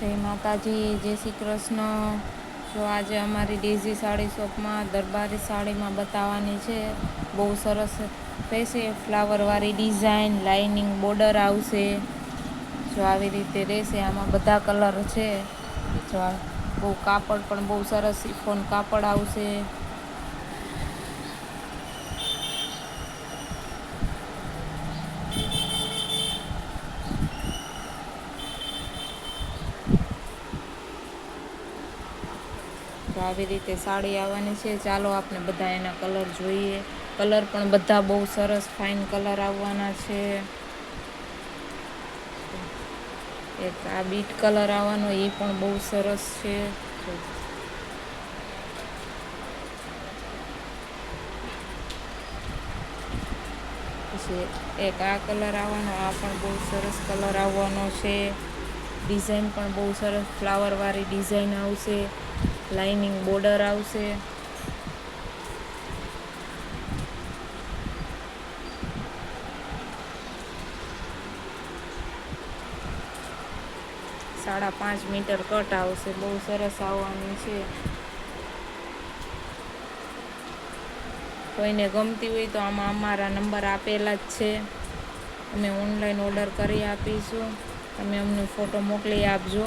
જય માતાજી, જય શ્રી કૃષ્ણ. જો આજે અમારી ડેઝી સાડી શોપમાં, દરબારી સાડીમાં બતાવવાની છે. બહુ સરસ રહેશે. ફ્લાવરવાળી ડિઝાઇન, લાઇનિંગ, બોર્ડર આવશે. જો આવી રીતે રહેશે, આમાં બધા કલર છે. જો બહુ કાપડ પણ બહુ સરસ સિફોન કાપડ આવશે. આવી રીતે સાડી આવવાની છે. ચાલો આપણે બધા એના કલર જોઈએ. કલર પણ બધા બહુ સરસ ફાઇન કલર આવવાના છે. એક આ બીટ કલર આવવાનો એ પણ બહુ સરસ છે. પછી એક આ કલર આવવાનો, આ પણ બહુ સરસ કલર આવવાનો છે. ડિઝાઇન પણ બહુ સરસ, ફ્લાવરવાળી ડિઝાઇન આવશે. લાઇનિંગ બોર્ડર આવશે. સાડા પાંચ મીટર કટ આવશે. બહુ સરસ આવવાની છે. કોઈને ગમતી હોય તો આમાં અમારા નંબર આપેલા જ છે. અમે ઓનલાઈન ઓર્ડર કરી આપીશું. તમે અમને ફોટો મોકલી આપજો.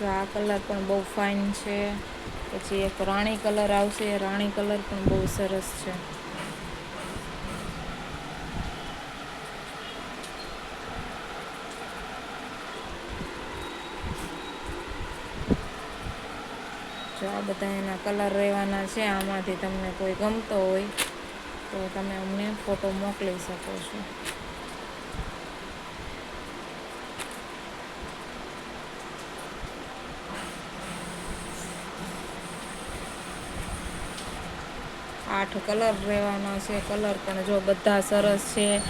જો આ કલર પણ બહુ ફાઇન છે. પછી એક રાણી કલર આવશે રાણી કલર પણ બહુ સરસ છે. જો આ બધા એના કલર રહેવાના છે, આમાંથી તમને કોઈ ગમતો હોય, તો તમે અમને ફોટો મોકલી શકો છો. આઠ કલર રહેવાના છે. કલર પણ જો બધા સરસ છે.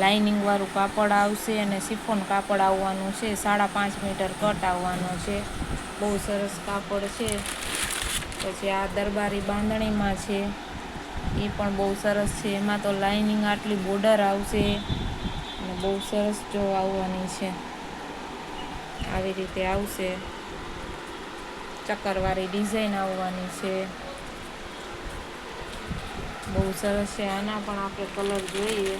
લાઇનિંગવાળું કાપડ આવશે અને સિફોન કાપડ આવવાનું છે. સાડા પાંચ મીટર કટ આવવાનો છે. બહુ સરસ કાપડ છે. પછી આ દરબારી બાંધણીમાં છે. એ પણ બહુ સરસ છે. એમાં તો લાઇનિંગ આટલી બોર્ડર આવશે અને બહુ સરસ જો આવવાની છે. આવી રીતે આવશે. ચક્કરવાળી ડિઝાઇન આવવાની છે. બહુ સરસ છે. આના પણ આપણે કલર જોઈએ.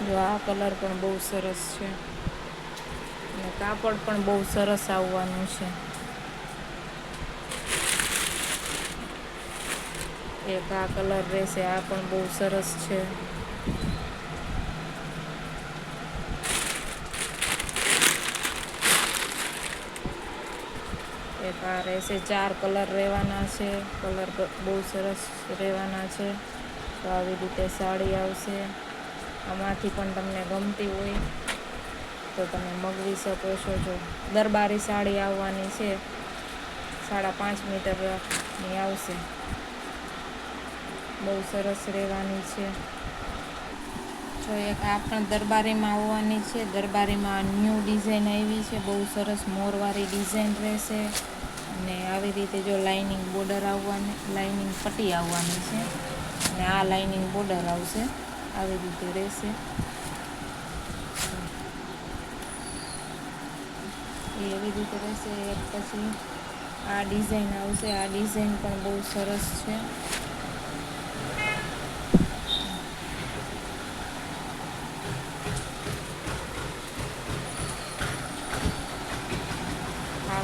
જો આ કલર પણ બહુ સરસ છે. અને કાપડ પણ બહુ સરસ આવવાનું છે. એક આ કલર રહેશે. આ પણ બહુ સરસ છે. આ રહેશે ચાર કલર રહેવાના છે. કલર બહુ સરસ રહેવાના છે. તો આવી રીતે સાડી આવશે. આમાંથી પણ તમને ગમતી હોય તો તમે મગવી શકો છો. જો દરબારી સાડી આવવાની છે, સાડા પાંચ મીટરની આવશે. બહુ સરસ રહેવાની છે. જો એક આ પણ દરબારીમાં આવવાની છે. દરબારીમાં ન્યૂ ડિઝાઇન આવી છે. બહુ સરસ મોરવાળી ડિઝાઇન રહેશે. અને આવી રીતે જો લાઇનિંગ બોર્ડર આવવાની લાઇનિંગ પટ્ટી આવવાની છે. અને આ લાઇનિંગ બોર્ડર આવશે. આવી રીતે રહેશે. એ એવી રીતે રહેશે. પછી આ ડિઝાઇન આવશે. આ ડિઝાઇન પણ બહુ સરસ છે.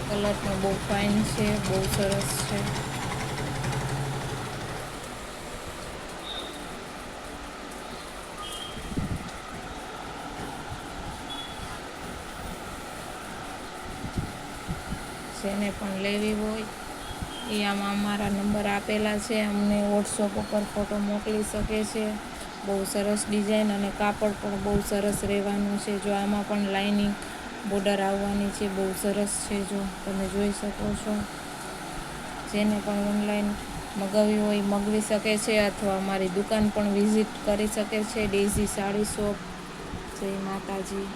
કલર પણ બહુ ફાઇન છે, બહુ સરસ છે. જેને પણ લેવી હોય, એ આમાં અમારા નંબર આપેલા છે. અમને વોટ્સઅપ ઉપર ફોટો મોકલી શકે છે. બહુ સરસ ડિઝાઇન અને કાપડ પણ બહુ સરસ રહેવાનું છે. જો આમાં પણ લાઇનિંગ બોર્ડર આવવાની છે, બહુ સરસ છે જો તમે જોઈ શકો છો. જેને પણ ઓનલાઈન મગાવી હોય મગાવી શકે છે અથવા અમારી દુકાન પણ વિઝિટ કરી શકે છે. Daisy sari shop. જય માતાજી.